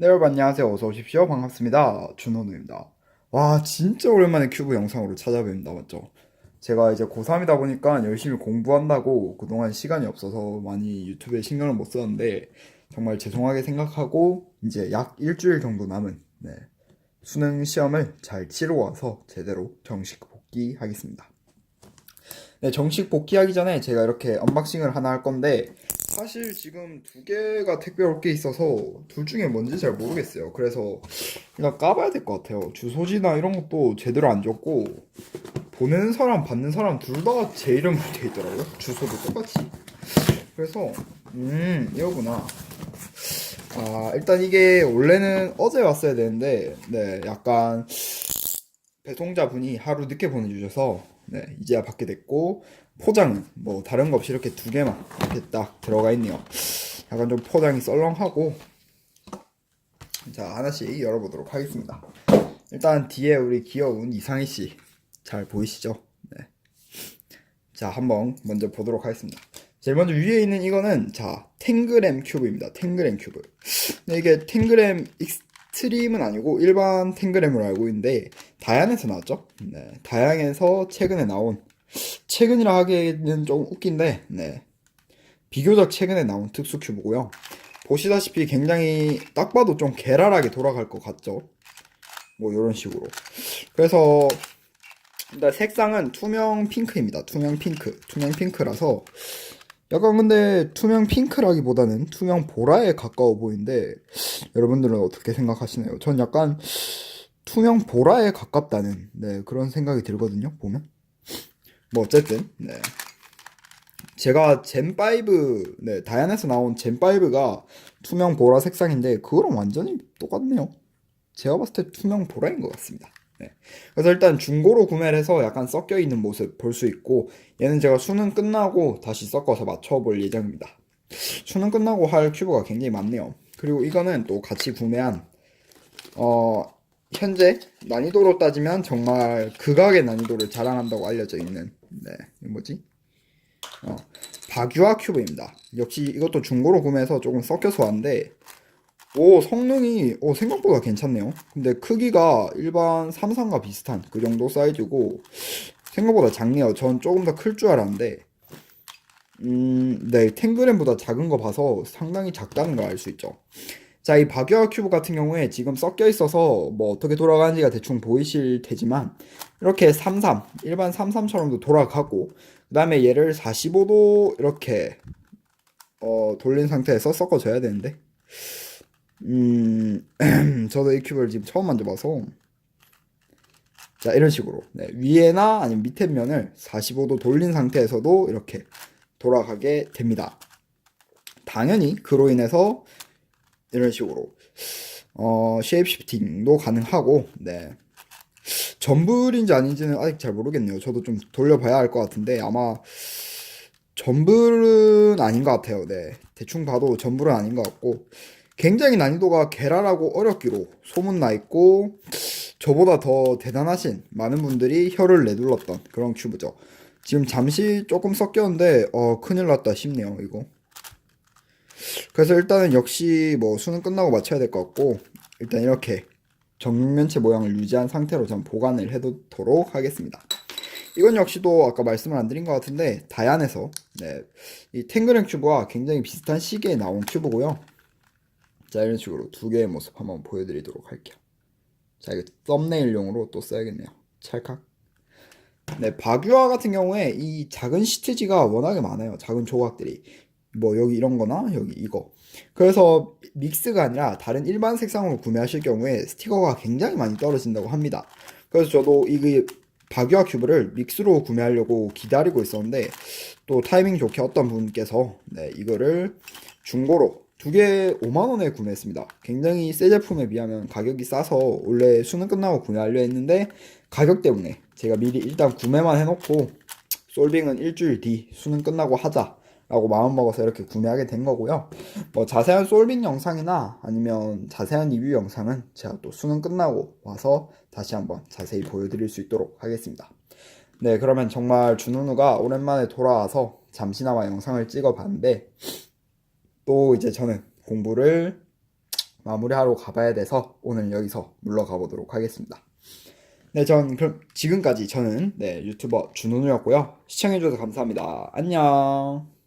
네, 여러분 안녕하세요. 어서 오십시오. 반갑습니다. 준호누입니다. 와, 진짜 오랜만에 큐브 영상으로 찾아뵙니다. 맞죠? 제가 이제 고3이다 보니까 열심히 공부한다고 그동안 시간이 없어서 많이 유튜브에 신경을 못 썼는데 정말 죄송하게 생각하고 이제 약 일주일 정도 남은 네, 수능 시험을 잘 치르고 와서 제대로 정식 복귀하겠습니다. 네, 정식 복귀하기 전에 제가 이렇게 언박싱을 하나 할 건데 사실 지금 두 개가 택배 올 게 있어서 둘 중에 뭔지 잘 모르겠어요. 그래서 그냥 까봐야 될 것 같아요. 주소지나 이런 것도 제대로 안 줬고 보내는 사람 받는 사람 둘 다 제 이름으로 돼 있더라고요. 주소도 똑같이. 그래서 음 이거구나. 아 일단 이게 원래는 어제 왔어야 되는데 네 약간 배송자 분이 하루 늦게 보내주셔서 네 이제야 받게 됐고 포장은 뭐 다른 거 없이 이렇게 두 개만 이렇게 딱 들어가 있네요. 약간 좀 포장이 썰렁하고 자 하나씩 열어보도록 하겠습니다. 일단 뒤에 우리 귀여운 이상희 씨 잘 보이시죠? 네. 자 한번 먼저 보도록 하겠습니다. 제일 먼저 위에 있는 이거는 자 탱그램 큐브입니다. 탱그램 큐브. 근데 이게 탱그램 익스 트림은 아니고 일반 탱그램으로 알고 있는데 다양에서 나왔죠? 네, 다양에서 최근에 나온 최근이라 하기에는 좀 웃긴데 네. 비교적 최근에 나온 특수 큐브고요. 보시다시피 굉장히 딱 봐도 좀 괴랄하게 돌아갈 것 같죠? 뭐 이런 식으로. 그래서 일단 색상은 투명 핑크입니다. 투명 핑크. 투명 핑크라서 약간 근데 투명 핑크라기보다는 투명 보라에 가까워 보이는데 여러분들은 어떻게 생각하시나요? 전 약간 투명 보라에 가깝다는 네, 그런 생각이 들거든요. 보면. 뭐 어쨌든 네. 제가 젠5 네, 다이안에서 나온 젠5가 투명 보라 색상인데 그거랑 완전히 똑같네요. 제가 봤을 때 투명 보라인 것 같습니다. 네. 그래서 일단 중고로 구매를 해서 약간 섞여 있는 모습 볼 수 있고 얘는 제가 수능 끝나고 다시 섞어서 맞춰볼 예정입니다. 수능 끝나고 할 큐브가 굉장히 많네요. 그리고 이거는 또 같이 구매한 어 현재 난이도로 따지면 정말 극악의 난이도를 자랑한다고 알려져 있는 네, 이 뭐지? 어, 박유아 큐브입니다. 역시 이것도 중고로 구매해서 조금 섞여서 왔는데 오 성능이 오 생각보다 괜찮네요. 근데 크기가 일반 삼성과 비슷한 그 정도 사이즈고 생각보다 작네요. 전 조금 더 클 줄 알았는데 음, 네 탱그램보다 작은 거 봐서 상당히 작다는 걸 알 수 있죠. 자, 이 박유아 큐브 같은 경우에 지금 섞여 있어서 뭐 어떻게 돌아가는지가 대충 보이실 테지만 이렇게 33, 일반 33처럼도 돌아가고 그 다음에 얘를 45도 이렇게 어, 돌린 상태에서 섞어줘야 되는데 음, 저도 이 큐브를 지금 처음 만져봐서 자, 이런 식으로 네, 위에나 아니면 밑에 면을 45도 돌린 상태에서도 이렇게 돌아가게 됩니다. 당연히 그로 인해서 이런 식으로 어, 쉐입 시프팅도 가능하고 네. 전불인지 아닌지는 아직 잘 모르겠네요. 저도 좀 돌려봐야 할 것 같은데 아마 전불은 아닌 것 같아요. 네. 대충 봐도 전불은 아닌 것 같고 굉장히 난이도가 괴랄하고 어렵기로 소문나 있고 저보다 더 대단하신 많은 분들이 혀를 내둘렀던 그런 큐브죠. 지금 잠시 조금 섞였는데 어 큰일 났다 싶네요 이거. 그래서 일단은 역시 뭐 수능 끝나고 맞춰야 될 것 같고 일단 이렇게 정육면체 모양을 유지한 상태로 전 보관을 해두도록 하겠습니다. 이건 역시도 아까 말씀을 안 드린 것 같은데 다얀에서 네, 이 탱그램 큐브와 굉장히 비슷한 시기에 나온 큐브고요. 자 이런 식으로 두 개의 모습 한번 보여드리도록 할게요. 자 이거 썸네일용으로 또 써야겠네요. 찰칵. 네 박유화 같은 경우에 이 작은 시트지가 워낙에 많아요. 작은 조각들이. 뭐 여기 이런 거나 여기 이거 그래서 믹스가 아니라 다른 일반 색상으로 구매하실 경우에 스티커가 굉장히 많이 떨어진다고 합니다 그래서 저도 이 박유화 큐브를 믹스로 구매하려고 기다리고 있었는데 또 타이밍 좋게 어떤 분께서 네, 이거를 중고로 두 개 5만원에 구매했습니다 굉장히 새 제품에 비하면 가격이 싸서 원래 수능 끝나고 구매하려 했는데 가격 때문에 제가 미리 일단 구매만 해놓고 솔빙은 일주일 뒤 수능 끝나고 하자 라고 마음먹어서 이렇게 구매하게 된 거고요. 뭐 자세한 솔빙 영상이나 아니면 자세한 리뷰 영상은 제가 또 수능 끝나고 와서 다시 한번 자세히 보여드릴 수 있도록 하겠습니다. 네, 그러면 정말 준우누가 오랜만에 돌아와서 잠시나마 영상을 찍어 봤는데 또 이제 저는 공부를 마무리하러 가봐야 돼서 오늘 여기서 물러가 보도록 하겠습니다. 네, 전 그럼 지금까지 저는 네, 유튜버 준호누였고요. 시청해주셔서 감사합니다. 안녕.